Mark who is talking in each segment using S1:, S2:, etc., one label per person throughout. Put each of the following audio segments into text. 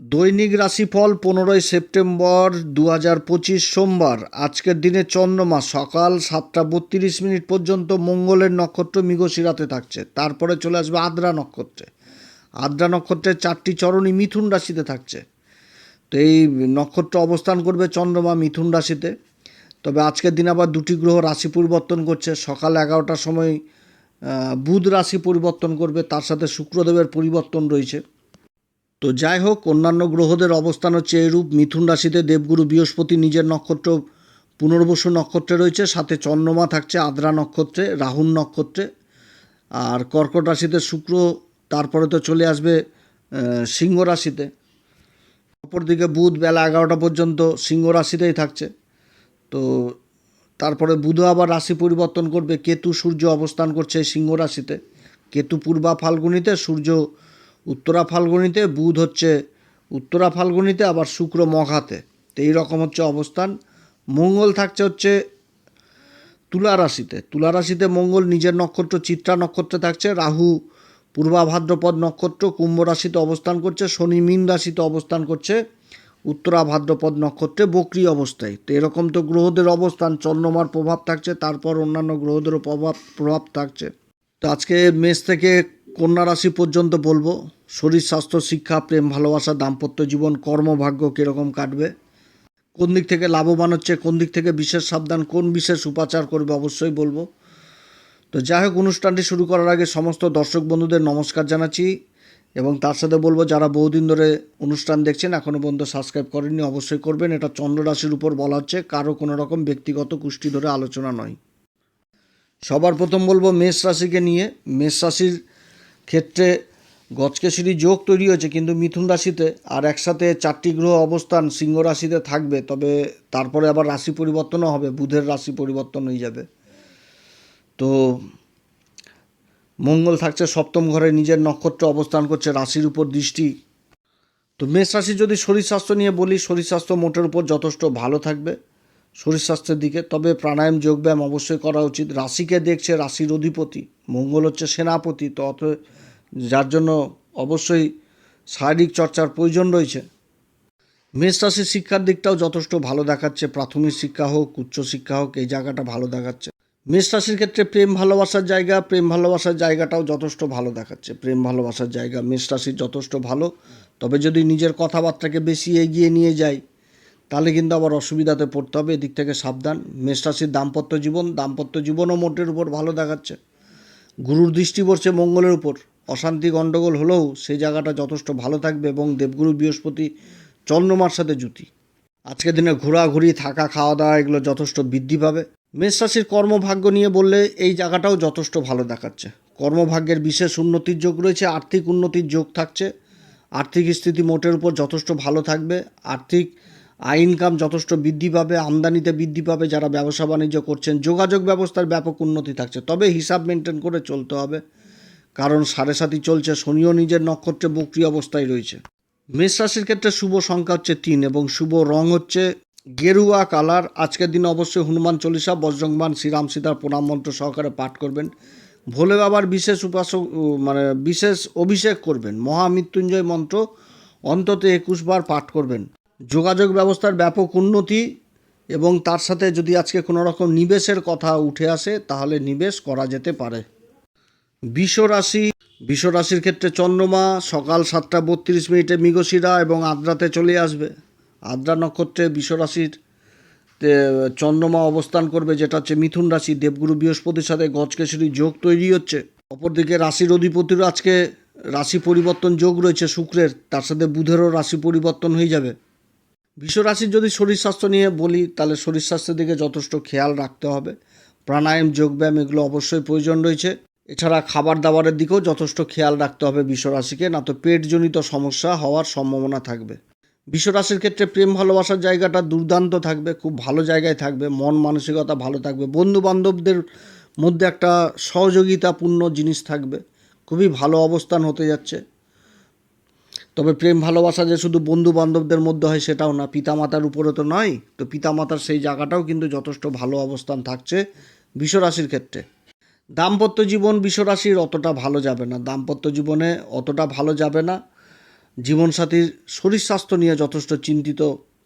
S1: দৈনিক রাশিফল পনেরোই সেপ্টেম্বর দু হাজার পঁচিশ সোমবার। আজকের দিনে চন্দ্রমা সকাল সাতটা বত্রিশ মিনিট পর্যন্ত মঙ্গলের নক্ষত্র মৃগশিরাতে থাকছে। তারপরে চলে আসবে আদ্রা নক্ষত্রে। আদ্রা নক্ষত্রের চারটি চরণই মিথুন রাশিতে থাকছে। তো এই নক্ষত্র অবস্থান করবে চন্দ্রমা মিথুন রাশিতে। তবে আজকের দিন আবার দুটি গ্রহ রাশি পরিবর্তন করছে। সকাল এগারোটার সময় বুধ রাশি পরিবর্তন করবে। তার সাথে শুক্রদেবের পরিবর্তন রয়েছে। তো যাই হোক, অন্যান্য গ্রহদের অবস্থান হচ্ছে এরূপ। মিথুন রাশিতে দেবগুরু বৃহস্পতি নিজের নক্ষত্র, পুনর্বসু নক্ষত্রে রয়েছে, সাথে চন্দ্রমা থাকছে, আদ্রা নক্ষত্রে, রাহুল নক্ষত্রে। আর কর্কট রাশিতে শুক্র, তারপরে তো চলে আসবে সিংহ রাশিতে। অপরদিকে বুধ বেলা এগারোটা পর্যন্ত সিংহ রাশিতেই থাকছে। তো তারপরে বুধ আবার রাশি পরিবর্তন করবে। কেতু সূর্য অবস্থান করছে সিংহ রাশিতে। কেতু পূর্বা ফাল্গুনিতে সূর্য উত্তরা ফাল্গুনিতে, বুধ হচ্ছে উত্তরা ফাল্গুনিতে, আবার শুক্র মঘাতে। তো এই রকম হচ্ছে অবস্থান। মঙ্গল থাকছে হচ্ছে তুলা রাশিতে। তুলা রাশিতে মঙ্গল নিজের নক্ষত্র, চিত্রা নক্ষত্রে থাকছে। রাহু পূর্বা ভাদ্রপদ নক্ষত্র, কুম্ভ রাশিতে অবস্থান করছে। শনি, মীন রাশিতে অবস্থান করছে। উত্তরা ভাদ্রপদ নক্ষত্রে বক্রি অবস্থায়। তো এরকম তো গ্রহদের অবস্থান, চন্দ্রমার প্রভাব থাকছে, তারপর অন্যান্য গ্রহদেরও প্রভাব প্রভাব থাকছে। তো আজকে মেষ থেকে কন্যা রাশি পর্যন্ত বলব। শরীর, স্বাস্থ্য, শিক্ষা, প্রেম, ভালোবাসা, দাম্পত্য জীবন, কর্মভাগ্য কীরকম কাটবে? কোন দিক থেকে লাভবান হচ্ছে, কোন দিক থেকে বিশেষ সাবধান, কোন বিশেষ উপাচার করবে অবশ্যই বলব। তো যাই হোক, অনুষ্ঠানটি শুরু করার আগে সমস্ত দর্শক বন্ধুদের নমস্কার জানাচ্ছি এবং তার সাথে বলব, যারা বহুদিন ধরে অনুষ্ঠান দেখছেন এখনও পর্যন্ত সাবস্ক্রাইব করেননি, অবশ্যই করবেন। এটা চন্দ্র রাশির উপর বলা হচ্ছে, কারও কোনো রকম ব্যক্তিগত কুষ্টি ধরে আলোচনা নয়। সবার প্রথম বলব, মেষ রাশিকে নিয়ে। মেষ রাশির ক্ষেত্রে গজকেশরী যোগ তৈরি হয়েছে, কিন্তু মিথুন রাশিতে আর একসাথে চারটি গ্রহ অবস্থান সিংহ রাশিতে থাকবে, তবে তারপরে আবার রাশি পরিবর্তনও হবে, বুধের রাশি পরিবর্তন হয়ে যাবে। তো মঙ্গল থাকছে সপ্তম ঘরে, নিজের নক্ষত্র অবস্থান করছে, রাশির উপর দৃষ্টি। তো মেষ রাশি যদি শরীর স্বাস্থ্য নিয়ে বলি, শরীর স্বাস্থ্য মোটের উপর যথেষ্ট ভালো থাকবে। শরীর স্বাস্থ্যের দিকে। তবে প্রাণায়াম, যোগব্যায়াম অবশ্যই করা উচিত। রাশিকে দেখছে রাশির অধিপতি, মঙ্গল হচ্ছে সেনাপতি। তো অত যার জন্য অবশ্যই শারীরিক চর্চার প্রয়োজন রয়েছে। মেষ রাশির শিক্ষার দিকটাও যথেষ্ট ভালো দেখাচ্ছে। প্রাথমিক শিক্ষা হোক উচ্চশিক্ষা হোক, এই জায়গাটা ভালো দেখাচ্ছে। মেষ রাশির ক্ষেত্রে প্রেম ভালোবাসার জায়গা, প্রেম ভালোবাসার জায়গাটাও যথেষ্ট ভালো দেখাচ্ছে। প্রেম ভালোবাসার জায়গা মেষ রাশির যথেষ্ট ভালো। তবে যদি নিজের কথাবার্তাকে বেশি এগিয়ে নিয়ে যায় তাহলে কিন্তু আবার অসুবিধাতে পড়তে হবে, এদিক থেকে সাবধান। মেষ রাশির দাম্পত্য জীবন, দাম্পত্য জীবনও মোটের উপর ভালো দেখাচ্ছে। গুরুর দৃষ্টি পড়ছে মঙ্গলের উপর। অশান্তি গণ্ডগোল হলেও সেই জায়গাটা যথেষ্ট ভালো থাকবে এবং দেবগুরু বৃহস্পতি চন্দ্রমার সাথে জুতি আজকের দিনে ঘোরাঘুরি, থাকা খাওয়া দাওয়া এগুলো যথেষ্ট বৃদ্ধি পাবে। মেষ রাশির কর্মভাগ্য নিয়ে বললে এই জায়গাটাও যথেষ্ট ভালো দেখাচ্ছে। কর্মভাগ্যের বিশেষ উন্নতির যোগ রয়েছে, আর্থিক উন্নতির যোগ থাকছে। আর্থিক স্থিতি মোটের উপর যথেষ্ট ভালো থাকবে। আর্থিক আয় ইনকাম যথেষ্ট বৃদ্ধি পাবে, আমদানিতে বৃদ্ধি পাবে, যারা ব্যবসা বাণিজ্য করছেন, যোগাযোগ ব্যবস্থার ব্যাপক উন্নতি থাকছে। তবে হিসাব মেনটেন করে চলতে হবে, কারণ সাড়ে সাতই চলছে, শনিও নিজের নক্ষত্রে বক্রি অবস্থায় রয়েছে। মেষ রাশির ক্ষেত্রে শুভ সংখ্যা হচ্ছে তিন এবং শুভ রং হচ্ছে গেরুয়া কালার। আজকের দিনে অবশ্যই হনুমান চল্লিশা বজ্রংবান শ্রীরাম সীতার প্রণাম মন্ত্র সহকারে পাঠ করবেন। ভোলে বাবার বিশেষ উপাসক মানে বিশেষ অভিষেক করবেন। মহামৃত্যুঞ্জয় মন্ত্র অন্তত একুশ বার পাঠ করবেন। যোগাযোগ ব্যবস্থার ব্যাপক উন্নতি এবং তার সাথে যদি আজকে কোনো রকম নিবেশের কথা উঠে আসে, তাহলে নিবেশ করা যেতে পারে। বিষ রাশি বিষ রাশির ক্ষেত্রে চন্দ্রমা সকাল সাতটা বত্রিশ মিনিটে মৃগশিরা এবং আদ্রাতে চলে আসবে। আদ্রা নক্ষত্রে বিষ রাশির তে চন্দ্রমা অবস্থান করবে, যেটা হচ্ছে মিথুন রাশি, দেবগুরু বৃহস্পতির সাথে গজকেশরী যোগ তৈরি হচ্ছে। অপরদিকে রাশির অধিপতিরও আজকে রাশি পরিবর্তন যোগ রয়েছে, শুক্রের, তার সাথে বুধেরও রাশি পরিবর্তন হয়ে যাবে। বিশ্ব রাশির যদি শরীর স্বাস্থ্য নিয়ে বলি, তাহলে শরীর স্বাস্থ্যের দিকে যথেষ্ট খেয়াল রাখতে হবে। প্রাণায়াম, যোগব্যায়াম এগুলো অবশ্যই প্রয়োজন রয়েছে। এছাড়া খাবার দাবারের দিকেও যথেষ্ট খেয়াল রাখতে হবে বিশ্বরাশিকে, না তো পেটজনিত সমস্যা হওয়ার সম্ভাবনা থাকবে। বিশ্বরাশির ক্ষেত্রে প্রেম, ভালোবাসার জায়গাটা দুর্দান্ত থাকবে, খুব ভালো জায়গায় থাকবে, মন মানসিকতা ভালো থাকবে বন্ধু বান্ধবদের মধ্যে একটা সহযোগিতাপূর্ণ জিনিস থাকবে। খুবই ভালো অবস্থান হতে যাচ্ছে। তবে প্রেম ভালোবাসা যে শুধু বন্ধু বান্ধবদের মধ্যে হয় সেটাও না, পিতামাতার উপরে তো নয় তো পিতামাতার সেই জায়গাটাও কিন্তু যথেষ্ট ভালো অবস্থান থাকছে বিশ্বরাশির ক্ষেত্রে। দাম্পত্য জীবন বিশ্বরাশির অতটা ভালো যাবে না। দাম্পত্য জীবনে অতটা ভালো যাবে না। জীবনসাথীর শরীর স্বাস্থ্য নিয়ে যথেষ্ট চিন্তিত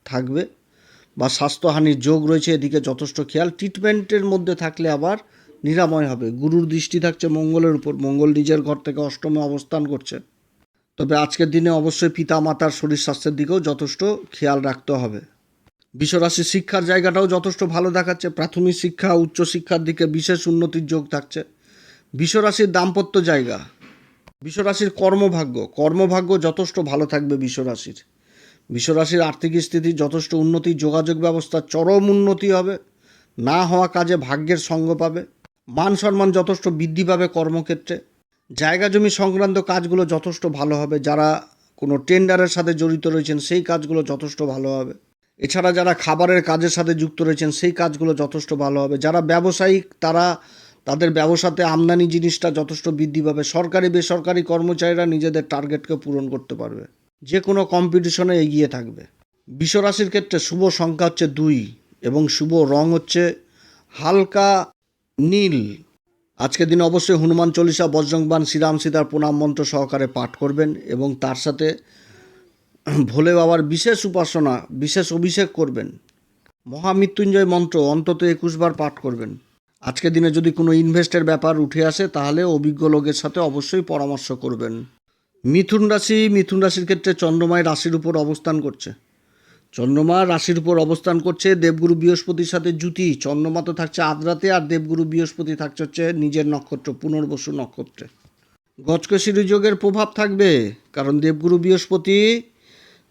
S1: থাকবে বা স্বাস্থ্যহানির যোগ রয়েছে, এদিকে যথেষ্ট খেয়াল। ট্রিটমেন্টের মধ্যে থাকলে আবার নিরাময় হবে। গুরুর দৃষ্টি থাকছে মঙ্গলের উপর। মঙ্গল নিজের ঘর থেকে অষ্টমে অবস্থান করছে। তবে আজকের দিনে অবশ্যই পিতা মাতার শরীর স্বাস্থ্যের দিকেও যথেষ্ট খেয়াল রাখতে হবে। বিশ্বরাশির শিক্ষার জায়গাটাও যথেষ্ট ভালো দেখাচ্ছে। প্রাথমিক শিক্ষা, উচ্চ শিক্ষার দিকে বিশেষ উন্নতির যোগ থাকছে। বিশ্বরাশির দাম্পত্য জায়গা। বিশ্বরাশির কর্মভাগ্য। কর্মভাগ্য যথেষ্ট ভালো থাকবে বিশ্বরাশির। বিশ্বরাশির আর্থিক স্থিতি যথেষ্ট উন্নতি, যোগাযোগ ব্যবস্থা চরম উন্নতি হবে। না হওয়া কাজে ভাগ্যের সঙ্গ পাবে। মান সম্মান যথেষ্ট বৃদ্ধি পাবে কর্মক্ষেত্রে। জায়গা জমি সংক্রান্ত কাজগুলো যথেষ্ট ভালো হবে, যারা কোনো টেন্ডারের সাথে জড়িত রয়েছেন সেই কাজগুলো যথেষ্ট ভালো হবে। এছাড়া যারা খাবারের কাজের সাথে যুক্ত রয়েছেন সেই কাজগুলো যথেষ্ট ভালো হবে। যারা ব্যবসায়িক, তারা তাদের ব্যবসাতে আমদানি জিনিসটা যথেষ্ট বৃদ্ধি পাবে। সরকারি, বেসরকারি কর্মচারীরা নিজেদের টার্গেটকে পূরণ করতে পারবে। যে কোনো কম্পিটিশনে এগিয়ে থাকবে। বিশ্বরাশির ক্ষেত্রে শুভ সংখ্যা হচ্ছে দুই এবং শুভ রং হচ্ছে হালকা নীল। আজকের দিনে অবশ্যই হনুমান চল্লিশা বজ্রংবান শ্রীরাম সীতার প্রণাম মন্ত্র সহকারে পাঠ করবেন এবং তার সাথে ভোলে বাবার বিশেষ উপাসনা, বিশেষ অভিষেক করবেন। মহামৃত্যুঞ্জয় মন্ত্র অন্তত একুশবার পাঠ করবেন। আজকের দিনে যদি কোনো ইনভেস্টের ব্যাপার উঠে আসে, তাহলে অভিজ্ঞ লোকের সাথে অবশ্যই পরামর্শ করবেন। মিথুন রাশি, মিথুন রাশির ক্ষেত্রে চন্দ্রমায় রাশির উপর অবস্থান করছে। চন্দ্রমা রাশির উপর অবস্থান করছে। দেবগুরু বৃহস্পতির সাথে জুতি চন্দ্রমা তো থাকছে আদ্রাতে আর দেবগুরু বৃহস্পতি থাকছে হচ্ছে নিজের নক্ষত্র, পুনর্বসু নক্ষত্রে। গজকেশরী যোগের প্রভাব থাকবে, কারণ দেবগুরু বৃহস্পতি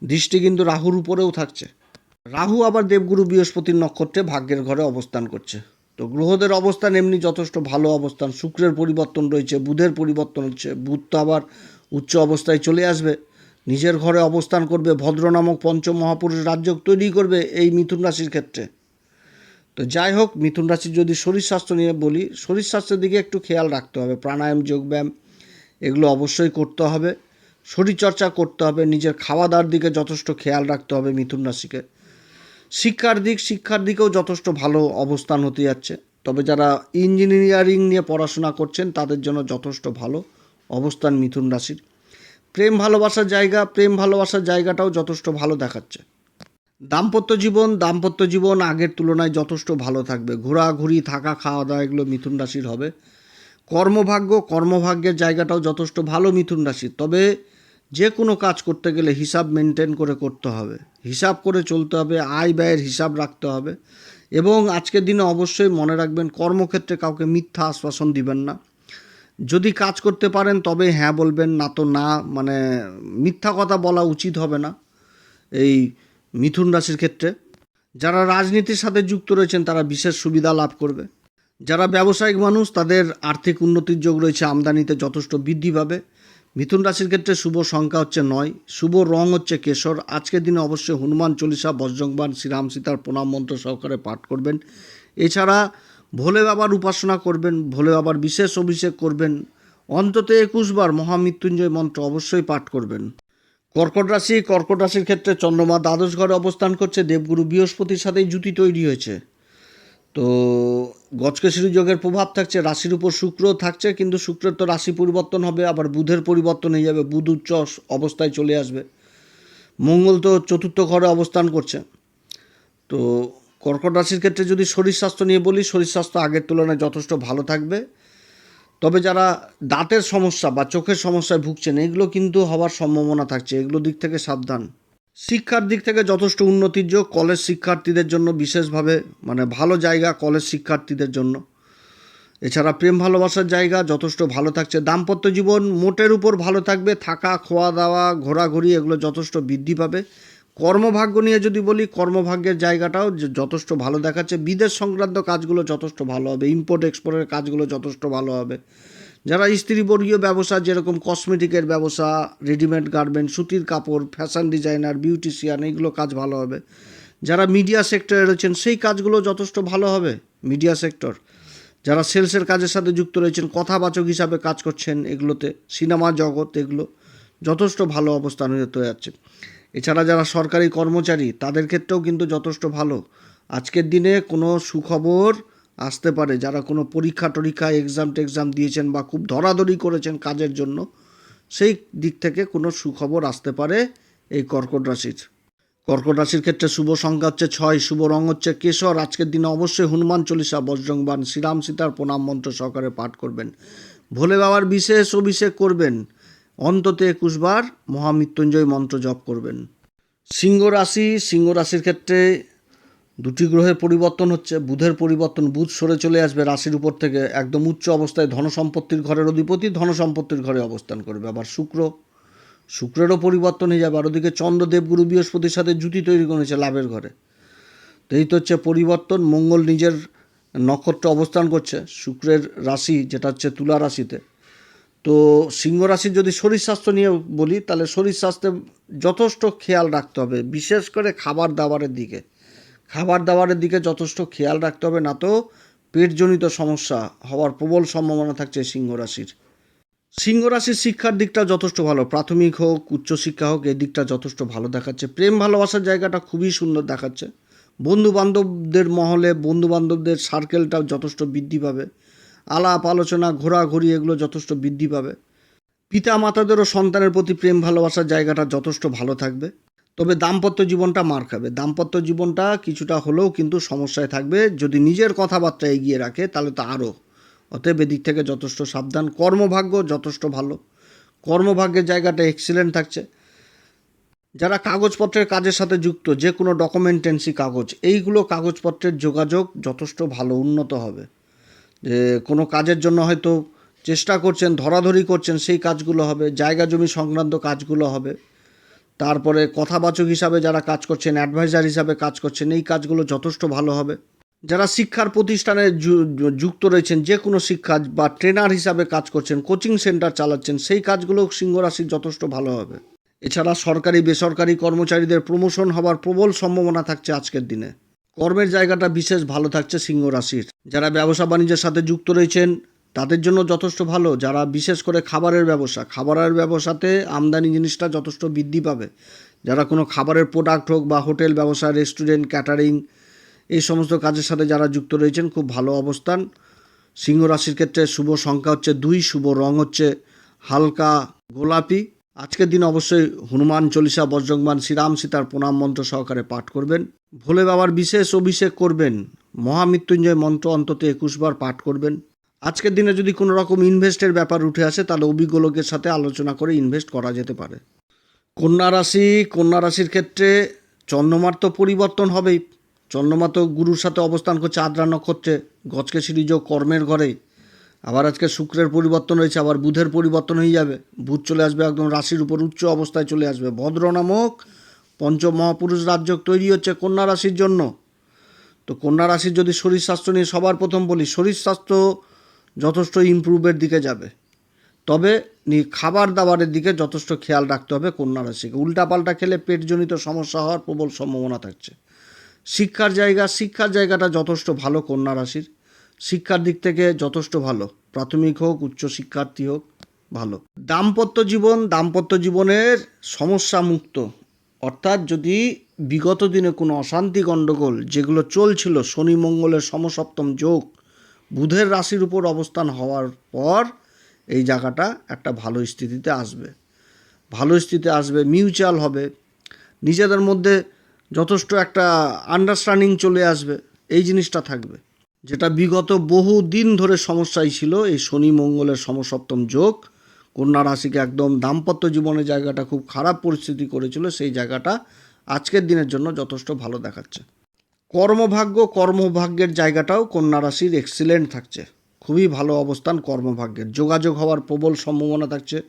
S1: দৃষ্টি কিন্তু রাহুর উপরেও থাকছে। রাহু আবার দেবগুরু বৃহস্পতির নক্ষত্রে ভাগ্যের ঘরে অবস্থান করছে। তো গ্রহদের অবস্থান এমনি যথেষ্ট ভালো অবস্থান। শুক্রের পরিবর্তন রয়েছে, বুধের পরিবর্তন হচ্ছে, বুধ তো আবার উচ্চ অবস্থায় চলে আসবে। নিজের ঘরে অবস্থান করবে ভদ্র নামক পঞ্চম মহাপুরুষ রাজ্য তৈরি করবে এই মিথুন রাশির ক্ষেত্রে। তো যাই হোক, মিথুন রাশির যদি শরীর স্বাস্থ্য নিয়ে বলি, শরীর স্বাস্থ্যের দিকে একটু খেয়াল রাখতে হবে। প্রাণায়াম, যোগব্যায়াম এগুলো অবশ্যই করতে হবে। শরীরচর্চা করতে হবে। নিজের খাওয়া দাওয়ার দিকে যথেষ্ট খেয়াল রাখতে হবে মিথুন রাশিকে। শিক্ষার দিক, শিক্ষার দিকেও যথেষ্ট ভালো অবস্থান হতে যাচ্ছে। তবে যারা ইঞ্জিনিয়ারিং নিয়ে পড়াশোনা করছেন, তাদের জন্য যথেষ্ট ভালো অবস্থান মিথুন রাশির। প্রেম ভালোবাসার জায়গা, প্রেম ভালোবাসার জায়গাটাও যথেষ্ট ভালো দেখাচ্ছে। দাম্পত্য জীবন দাম্পত্য জীবন আগের তুলনায় যথেষ্ট ভালো থাকবে। ঘোরাঘুরি, থাকা খাওয়া দাওয়া এগুলো মিথুন রাশির হবে। কর্মভাগ্য, কর্মভাগ্যের জায়গাটাও যথেষ্ট ভালো মিথুন রাশির। তবে যে কোনো কাজ করতে গেলে হিসাব মেনটেন করে করতে হবে। হিসাব করে চলতে হবে, আয় ব্যয়ের হিসাব রাখতে হবে। এবং আজকের দিনে অবশ্যই মনে রাখবেন, কর্মক্ষেত্রে কাউকে মিথ্যা আশ্বাসন দিবেন না। যদি কাজ করতে পারেন, তবে হ্যাঁ বলবেন, না তো না মানে মিথ্যা কথা বলা উচিত হবে না এই মিথুন রাশির ক্ষেত্রে। যারা রাজনীতির সাথে যুক্ত রয়েছেন, তারা বিশেষ সুবিধা লাভ করবে। যারা ব্যবসায়িক মানুষ, তাদের আর্থিক উন্নতির যোগ রয়েছে, আমদানিতে যথেষ্ট বৃদ্ধি পাবে। মিথুন রাশির ক্ষেত্রে শুভ সংখ্যা হচ্ছে নয়, শুভ রং হচ্ছে কেশর। আজকের দিনে অবশ্যই হনুমান চল্লিশা বজ্রংবান শ্রীরাম সীতার প্রণাম মন্ত্র সহকারে পাঠ করবেন। এছাড়া ভোলে বাবার উপাসনা করবেন, ভোলে বাবার বিশেষ অভিষেক করবেন। অন্তত একুশবার মহামৃত্যুঞ্জয় মন্ত্র অবশ্যই পাঠ করবেন। কর্কট রাশি, কর্কট রাশির ক্ষেত্রে চন্দ্রমা দ্বাদশ ঘরে অবস্থান করছে, দেবগুরু বৃহস্পতির সাথেই জুতি তৈরি হয়েছে। তো গজকেশরী যোগের প্রভাব থাকছে, রাশির উপর শুক্র থাকছে, কিন্তু শুক্রের তো রাশি পরিবর্তন হবে, আবার বুধের পরিবর্তন হয়ে যাবে, বুধ উচ্চ অবস্থায় চলে আসবে। মঙ্গল তো চতুর্থ ঘরে অবস্থান করছে। তো কর্কট রাশির ক্ষেত্রে যদি শরীর স্বাস্থ্য নিয়ে বলি, শরীর স্বাস্থ্য আগের তুলনায় যথেষ্ট ভালো থাকবে। তবে যারা দাঁতের সমস্যা বা চোখের সমস্যায় ভুগছেন, এগুলো কিন্তু হওয়ার সম্ভাবনা থাকছে। এগুলো দিক থেকে সাবধান। শিক্ষার দিক থেকে যথেষ্ট উন্নতির যোগ কলেজ শিক্ষার্থীদের জন্য, বিশেষভাবে মানে ভালো জায়গা কলেজ শিক্ষার্থীদের জন্য। এছাড়া প্রেম ভালোবাসার জায়গা যথেষ্ট ভালো থাকছে। দাম্পত্য জীবন মোটের উপর ভালো থাকবে। থাকা, খাওয়া দাওয়া, ঘোরাঘুরি এগুলো যথেষ্ট বৃদ্ধি পাবে। কর্মভাগ্য নিয়ে যদি বলি, কর্মভাগ্যের জায়গাটাও যথেষ্ট ভালো দেখাচ্ছে। বিদেশ সংক্রান্ত কাজগুলো যথেষ্ট ভালো হবে। ইম্পোর্ট এক্সপোর্টের কাজগুলো যথেষ্ট ভালো হবে। যারা স্ত্রীবর্গীয় ব্যবসা, যেরকম কসমেটিকের ব্যবসা রেডিমেড গার্মেন্ট সুতির কাপড় ফ্যাশন ডিজাইনার বিউটিশিয়ান এইগুলো কাজ ভালো হবে। যারা মিডিয়া সেক্টরে রয়েছেন, সেই কাজগুলো যথেষ্ট ভালো হবে মিডিয়া সেক্টর যারা সেলসের কাজের সাথে যুক্ত রয়েছেন, কথাবাচক হিসাবে কাজ করছেন, এগুলোতে সিনেমা জগৎ, এগুলো যথেষ্ট ভালো অবস্থান হতে যাচ্ছে এছাড়া যারা সরকারি কর্মচারী, তাদের ক্ষেত্রেও কিন্তু যথেষ্ট ভালো। আজকের দিনে কোনো সুখবর আসতে পারে যারা কোনো পরীক্ষা টরীক্ষা এক্সাম টেক্সাম দিয়েছেন বা খুব ধরাধরি করেছেন কাজের জন্য, সেই দিক থেকে কোনো সুখবর আসতে পারে এই কর্কট রাশির। কর্কট রাশির ক্ষেত্রে শুভ সংখ্যা হচ্ছে ছয়, শুভ রং হচ্ছে কেশর। আজকের দিনে অবশ্যই হনুমান চল্লিশা বজ্রংবান শ্রীরাম সীতার প্রণাম মন্ত্র সহকারে পাঠ করবেন। ভোলে বাবার বিশেষ অভিষেক করবেন। অন্তত একুশ বার মহামৃত্যুঞ্জয় মন্ত্র জপ করবেন। সিংহ রাশি, সিংহ রাশির ক্ষেত্রে দুটি গ্রহের পরিবর্তন হচ্ছে, বুধের পরিবর্তন, বুধ সরে চলে আসবে রাশির উপর থেকে, একদম উচ্চ অবস্থায় ধনসম্পত্তির ঘরের অধিপতি ধনসম্পত্তির ঘরে অবস্থান করবে। আবার শুক্র, শুক্রেরও পরিবর্তন হয়ে যাবে, আর ওদিকে চন্দ্র দেবগুরু বৃহস্পতির সাথে জুতি তৈরি করেছে লাভের ঘরে। তো এই তো হচ্ছে পরিবর্তন, মঙ্গল নিজের নক্ষত্র অবস্থান করছে, শুক্রের রাশি যেটা হচ্ছে তুলা রাশিতে তো সিংহ রাশির যদি শরীর স্বাস্থ্য নিয়ে বলি, তাহলে শরীর স্বাস্থ্যে যথেষ্ট খেয়াল রাখতে হবে, বিশেষ করে খাবার দাবারের দিকে। খাবার দাবারের দিকে যথেষ্ট খেয়াল রাখতে হবে, না তো পেটজনিত সমস্যা হওয়ার প্রবল সম্ভাবনা থাকছে সিংহ রাশির। সিংহ রাশির শিক্ষার দিকটা যথেষ্ট ভালো, প্রাথমিক হোক উচ্চশিক্ষা হোক, এই দিকটা যথেষ্ট ভালো দেখাচ্ছে। প্রেম ভালোবাসার জায়গাটা খুবই সুন্দর দেখাচ্ছে। বন্ধু বান্ধবদের মহলে বন্ধু বান্ধবদের সার্কেলটাও যথেষ্ট বৃদ্ধি পাবে। আলাপ, আলোচনা, ঘোরাঘুরি এগুলো যথেষ্ট বৃদ্ধি পাবে। পিতা মাতাদেরও সন্তানের প্রতি প্রেম, ভালোবাসার জায়গাটা যথেষ্ট ভালো থাকবে। তবে দাম্পত্য জীবনটা মার খাবে। দাম্পত্য জীবনটা কিছুটা হলেও কিন্তু সমস্যায় থাকবে। যদি নিজের কথাবার্তা এগিয়ে রাখে, তাহলে তো আরও। অতএব এদিক থেকে যথেষ্ট সাবধান। কর্মভাগ্য যথেষ্ট ভালো। কর্মভাগ্যের জায়গাটা এক্সিলেন্ট থাকছে। যারা কাগজপত্রের কাজের সাথে যুক্ত, যে কোনো ডকুমেন্টেন্সি কাগজ, এইগুলো কাগজপত্রের যোগাযোগ যথেষ্ট ভালো, উন্নত হবে। যে কোনো কাজের জন্য হয়তো চেষ্টা করছেন, ধরাধরি করছেন, সেই কাজগুলো হবে, জায়গা জমি সংক্রান্ত কাজগুলো হবে। তারপরে কথাবাচক হিসাবে যারা কাজ করছেন, অ্যাডভাইজার হিসাবে কাজ করছেন, এই কাজগুলো যথেষ্ট ভালো হবে। যারা শিক্ষার প্রতিষ্ঠানে যুক্ত রয়েছেন, যে কোনো শিক্ষা বা ট্রেনার হিসাবে কাজ করছেন, কোচিং সেন্টার চালাচ্ছেন, সেই কাজগুলো সিংহ রাশির যথেষ্ট ভালো হবে। এছাড়া সরকারি, বেসরকারি কর্মচারীদের প্রমোশন হওয়ার প্রবল সম্ভাবনা থাকছে আজকের দিনে। কর্মের জায়গাটা বিশেষ ভালো থাকছে সিংহ রাশির। যারা ব্যবসা বাণিজ্যের সাথে যুক্ত রয়েছেন, তাদের জন্য যথেষ্ট ভালো। যারা বিশেষ করে খাবারের ব্যবসা, খাবারের ব্যবসাতে আমদানি জিনিসটা যথেষ্ট বৃদ্ধি পাবে। যারা কোনো খাবারের প্রোডাক্ট হোক বা হোটেল ব্যবসা রেস্টুরেন্ট ক্যাটারিং এই সমস্ত কাজের সাথে যারা যুক্ত রয়েছেন, খুব ভালো অবস্থান। সিংহ রাশির ক্ষেত্রে শুভ সংখ্যা হচ্ছে দুই, শুভ রং হচ্ছে হালকা গোলাপি। আজকের দিন অবশ্যই হনুমান চল্লিশা বজ্রংবান শ্রীরাম সীতার প্রণাম মন্ত্র সহকারে পাঠ করবেন। ভোলে বাবার বিশেষ অভিষেক করবেন। মহামৃত্যুঞ্জয় মন্ত্র অন্তত একুশবার পাঠ করবেন। আজকের দিনে যদি কোনো রকম ইনভেস্টের ব্যাপার উঠে আসে, তাহলে অভিজ্ঞ সাথে আলোচনা করে ইনভেস্ট করা যেতে পারে। কন্যা রাশি, কন্যা রাশির ক্ষেত্রে চন্দ্রমার তো পরিবর্তন হবেই। চন্দ্রমা তো গুরুর সাথে অবস্থান করছে আদ্রা নক্ষত্রে। গজকে সিরিজ কর্মের ঘরে আবার আজকে শুক্রের পরিবর্তন হয়েছে, আবার বুধের পরিবর্তন হয়ে যাবে। বুধ চলে আসবে একদম রাশির উপর, উচ্চ অবস্থায় চলে আসবে। ভদ্র নামক পঞ্চম মহাপুরুষ রাজ্য তৈরি হচ্ছে কন্যা রাশির জন্য। তো কন্যা রাশির যদি শরীর স্বাস্থ্য নিয়ে সবার প্রথম বলি, শরীর স্বাস্থ্য যথেষ্ট ইমপ্রুভের দিকে যাবে। তবে খাবার দাবারের দিকে যথেষ্ট খেয়াল রাখতে হবে কন্যা রাশিকে। উল্টাপাল্টা খেলে পেটজনিত সমস্যা হওয়ার প্রবল সম্ভাবনা থাকছে। শিক্ষার জায়গা, শিক্ষার জায়গাটা যথেষ্ট ভালো কন্যা রাশির। শিক্ষার দিক থেকে যথেষ্ট ভালো। প্রাথমিক হোক, উচ্চ শিক্ষার্থী হোক, ভালো। দাম্পত্য জীবন, দাম্পত্য জীবনের সমস্যা মুক্ত অর্থাৎ যদি বিগত দিনে কোনো অশান্তি গণ্ডগোল যেগুলো চলছিল, শনি মঙ্গলের সমসপ্তম যোগ, বুধের রাশির উপর অবস্থান হওয়ার পর এই জায়গাটা একটা ভালো স্থিতিতে আসবে। ভালো স্থিতিতে আসবে মিউচুয়াল হবে। নিজেদের মধ্যে যথেষ্ট একটা আন্ডারস্ট্যান্ডিং চলে আসবে। এই জিনিসটা থাকবে। যেটা বিগত বহু দিন ধরে সমস্যাই ছিল, এই শনি মঙ্গলের সমসপ্তম যোগ। কন্যা রাশিকে একদম দাম্পত্য জীবনের জায়গাটা খুব খারাপ পরিস্থিতি করেছিল, সেই জায়গাটা আজকের দিনের জন্য যথেষ্ট ভালো দেখাচ্ছে। কর্মভাগ্য, কর্মভাগ্যের জায়গাটাও কন্যা রাশির এক্সিলেন্ট থাকছে। খুবই ভালো অবস্থান কর্মভাগ্যের। যোগাযোগ হওয়ার প্রবল সম্ভাবনা থাকছে।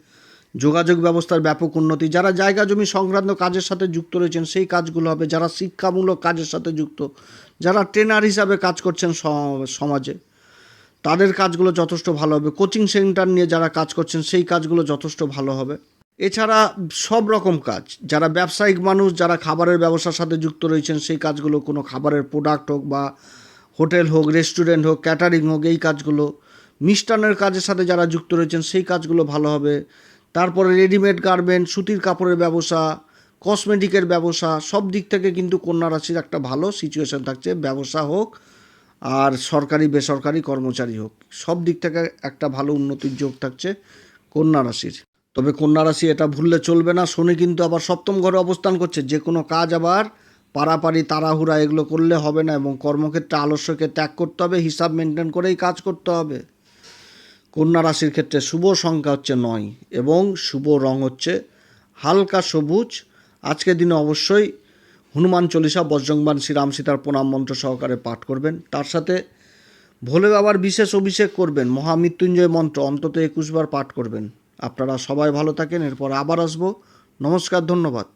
S1: যোগাযোগ ব্যবস্থার ব্যাপক উন্নতি। যারা জায়গা জমি সংক্রান্ত কাজের সাথে যুক্ত রয়েছেন, সেই কাজগুলো হবে যারা শিক্ষামূলক কাজের সাথে যুক্ত, যারা ট্রেনার হিসাবে কাজ করছেন সমাজে। তাদের কাজগুলো যথেষ্ট ভালো হবে। কোচিং সেন্টার নিয়ে যারা কাজ করছেন, সেই কাজগুলো যথেষ্ট ভালো হবে। এছাড়া সব রকম কাজ, যারা ব্যবসায়িক মানুষ, যারা খাবারের ব্যবসার সাথে যুক্ত রয়েছেন, সেই কাজগুলো কোনো খাবারের প্রোডাক্ট হোক বা হোটেল হোক রেস্টুরেন্ট হোক ক্যাটারিং হোক, এই কাজগুলো, মিষ্টান্নের কাজের সাথে যারা যুক্ত রয়েছেন, সেই কাজগুলো ভালো হবে। তারপরে রেডিমেড গার্মেন্ট, সুতির কাপড়ের ব্যবসা, কসমেটিকের ব্যবসা, সব দিক থেকে কিন্তু কন্যা রাশির একটা ভালো সিচুয়েশন থাকছে। ব্যবসা হোক আর সরকারি, বেসরকারি কর্মচারী হোক, সব দিক থেকে একটা ভালো উন্নতির যোগ থাকছে কন্যা রাশির। তবে কন্যা রাশি এটা ভুললে চলবে না। শনি কিন্তু আবার সপ্তম ঘরে অবস্থান করছে। যে কোনো কাজ আবার পারাপারি, তাড়াহুড়া এগুলো করলে হবে না এবং কর্মক্ষেত্রে আলস্যকে ত্যাগ করতে হবে, হিসাব মেনটেন করেই কাজ করতে হবে। কন্যা রাশির ক্ষেত্রে শুভ সংখ্যা হচ্ছে নয় এবং শুভ রং হচ্ছে হালকা সবুজ। আজকের দিনে অবশ্যই হনুমান চল্লিশা বজ্রংবান শ্রীরাম সীতার প্রণাম মন্ত্র সহকারে পাঠ করবেন। তার সাথে ভোলে বাবার বিশেষ অভিষেক করবেন, মহামৃত্যুঞ্জয় মন্ত্র অন্তত একুশবার পাঠ করবেন। আপনারা সবাই ভালো থাকেন, এরপর আবার আসব। নমস্কার, ধন্যবাদ।